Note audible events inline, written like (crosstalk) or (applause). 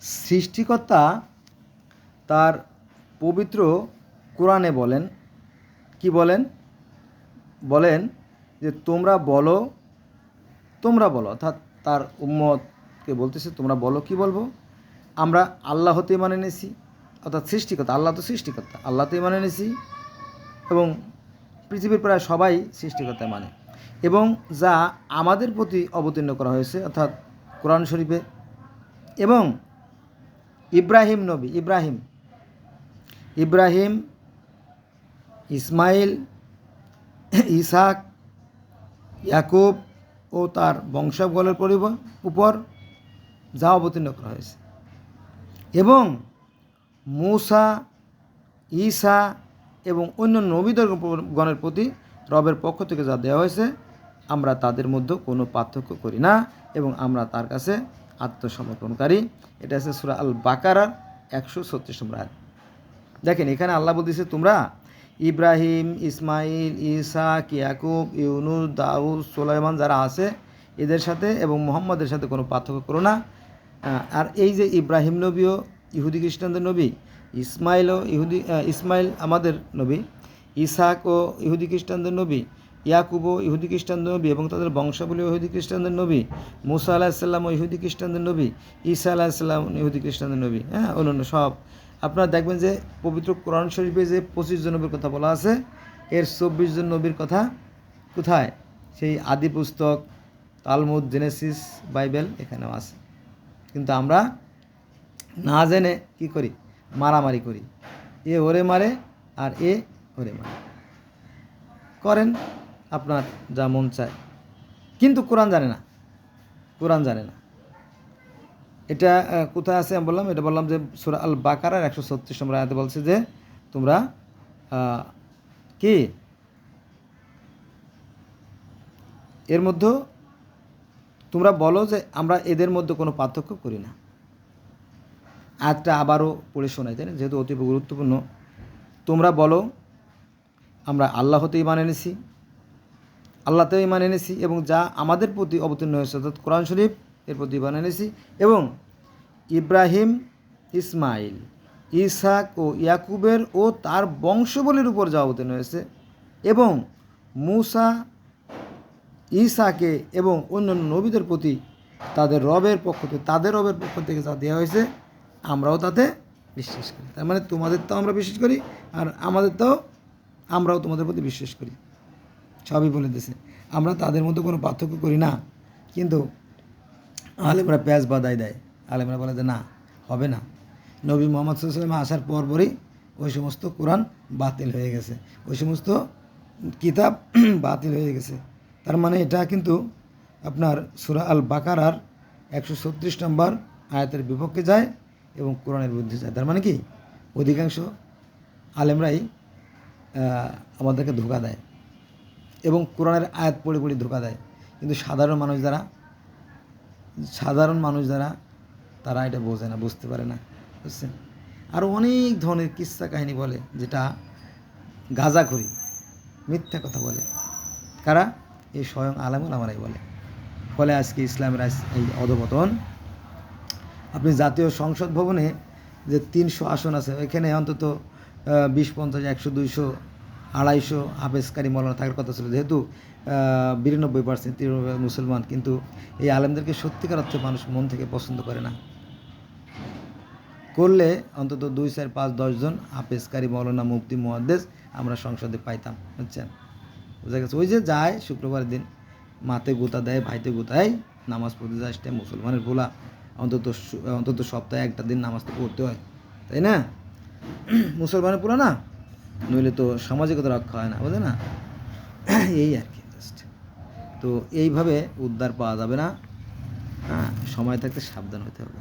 সৃষ্টিকর্তা তার পবিত্র কোরআনে বলেন, কি বলেন? বলেন যে, তোমরা বলো তোমরা বলো। অর্থাৎ তার উম্মতকে বলতেছে, তোমরা বলো, কি বলব? আমরা আল্লাহ হতে মানে নিয়েছি অর্থাৎ সৃষ্টিকর্তা, আল্লাহ তো সৃষ্টিকর্তা, আল্লাহতেই মানে নিয়েছি এবং পৃথিবীর প্রায় সবাই সৃষ্টিকর্তা মানে। এবং যা আমাদের প্রতি অবতীর্ণ করা হয়েছে, অর্থাৎ কোরআন শরীফে। এবং ইব্রাহিম নবী, ইব্রাহিম। ইব্রাহিম, ইসমাইল, ইসাক, ইয়াকুব ও তার বংশাবলের পরিব- উপর যা অবতীর্ণ করা হয়েছে। এবং মূসা, ঈসা এবং অন্য নবীদের গণের প্রতি রবের পক্ষ থেকে যা দেওয়া হয়েছে, আমরা তাদের মধ্যে কোনো পার্থক্য করি না এবং আমরা তার কাছে আত্মসমর্পণকারী এটা আছে সুরা আল বাকারার একশো ছত্রিশ নম্বর। দেখেন, এখানে আল্লাহ বলতেছে, তোমরা ইব্রাহিম, ইসমাইল ইসা ইয়াকুব, ইউনুস, দাউদ, সোলাইমান যারা আছে, এদের সাথে এবং মোহাম্মদের সাথে কোনো পার্থক্য করো না আর এই যে ইব্রাহিম নবীও ইহুদি খ্রিস্টানদের নবী ইসমাইলও ইহুদি ইসমাইল আমাদের নবী, ইসাক ও ইহুদি খ্রিস্টানদের নবী ইয়াকুবও ইহুদি খ্রিস্টানদের নবী এবং তাদের বংশাবলী ইহুদি খ্রিস্টানদের নবী। মুসা আলাহিসাল্লাম ও ইহুদি খ্রিস্টানদের নবী। ঈসা আলাহিসাল্লাম ইহুদি খ্রিস্টানদের নবী। হ্যাঁ অন্যান্য সব। আপনারা দেখবেন যে পবিত্র কোরআন শরীফে যে পঁচিশ জন নবীর কথা বলা আছে, এর চব্বিশ জন নবীর কথা কোথায়? সেই আদি পুস্তক, তালমুদ, জেনেসিস, বাইবেল এখানেও আছে। কিন্তু আমরা না জেনে কি করি? মারামারি করি। এ ওরে মারে আর এ ওরে মারে। করেন। আপনার যা মন চায়। কিন্তু কোরআন জানে না। কোরআন জানে না। এটা কোথায় আছে আমি বললাম? এটা বললাম যে সুরা আল বাকারার একশো ছত্রিশ নম্বর আয়াতে বলছে যে তোমরা কি? এর মধ্যে তোমরা বলো যে আমরা এদের মধ্যে কোনো পার্থক্য করি না। আয়াতটা আবারও পড়ে শোনাই, তাই না? যেহেতু অতি গুরুত্বপূর্ণ। তোমরা বলো, আমরা আল্লাহ হতেই মানে এনেছি। আল্লাহতেই ইমান এনেছি এবং যা আমাদের প্রতি অবতীর্ণ হয়েছে, অর্থাৎ কোরআন শরীফ, এর প্রতি ইমান এনেছি এবং ইব্রাহিম, ইসমাইল ইসাক ও ইয়াকুবের ও তার বংশবলীর উপর যা অবতীর্ণ হয়েছে এবং মূসা ইসাকে এবং অন্যান্য নবীদের প্রতি তাদের রবের পক্ষ থেকে, তাদের রবের পক্ষ থেকে যা দেওয়া হয়েছে, আমরাও তাতে বিশ্বাস করি। তার মানে তোমাদের তো আমরা বিশ্বাস করি, আর আমাদের তো আমরাও তোমাদের প্রতি বিশ্বাস করি। সবই বলে দিয়েছে আমরা তাদের মধ্যে কোনো পার্থক্য করি না। কিন্তু আলেমরা প্যাঁচ বাদাই দেয়। আলেমরা বলে যে না, হবে না। নবী মোহাম্মদ সাল্লাম আসার পর পরই ওই সমস্ত কোরআন বাতিল হয়ে গেছে। ওই সমস্ত কিতাব (clears throat) বাতিল হয়ে গেছে। তার মানে এটা কিন্তু আপনার সুরা আল বাকারার একশো ছত্রিশ নম্বর আয়াতের বিপক্ষে যায় এবং কোরআনের বিরুদ্ধে যায়। তার মানে কি? অধিকাংশ আলেমরাই আমাদেরকে ধোকা দেয়। এবং কোরআনের আয়াত পড়ে পড়ে ধোকা দেয়। কিন্তু সাধারণ মানুষ যারা, সাধারণ মানুষ যারা, তারা এটা বোঝে না, বুঝতে পারে না, বুঝছেন? আরও অনেক ধরনের কিস্সা কাহিনী বলে, যেটা গাঁজাখড়ি মিথ্যা কথা বলে। কারা? এই স্বয়ং আলামুল আমারাই বলে। ফলে আজকে ইসলামের এই অধপতন। আপনি জাতীয় সংসদ ভবনে যে তিনশো আসন আছে এখানে অন্তত বিশ, পঞ্চাশ, একশো, দুইশো আড়াইশো হাফেজকারী মৌলানা থাকার কথা ছিল। যেহেতু বিরানব্বই পার্সেন্ট মুসলমান, কিন্তু এই আলেমদেরকে সত্যিকার অর্থে মানুষ মন থেকে পছন্দ করে না। করলে অন্তত দুই, চার, পাঁচ দশজন হাফেজকারী মৌলানা মুফতি মুহাদ্দেস আমরা সংসদে পাইতাম, বুঝছেন? বোঝা গেছে? ওই যে যায় শুক্রবার দিন, মাতে গোতা দেয়, ভাইতে গোতায়, নামাজ পড়তে যায় সেটা মুসলমানের ভোলা। অন্তত অন্তত সপ্তাহে একটা দিন নামাজ পড়তে হয়, তাই না? (clears throat) মুসলমানের পোলা না? নইলে তো সামাজিকতা রক্ষা হয় না বোঝে না? এই আর কি জাস্ট তো এইভাবে উদ্ধার পাওয়া যাবে না। হ্যাঁ সময় থাকতে সাবধান হতে হবে।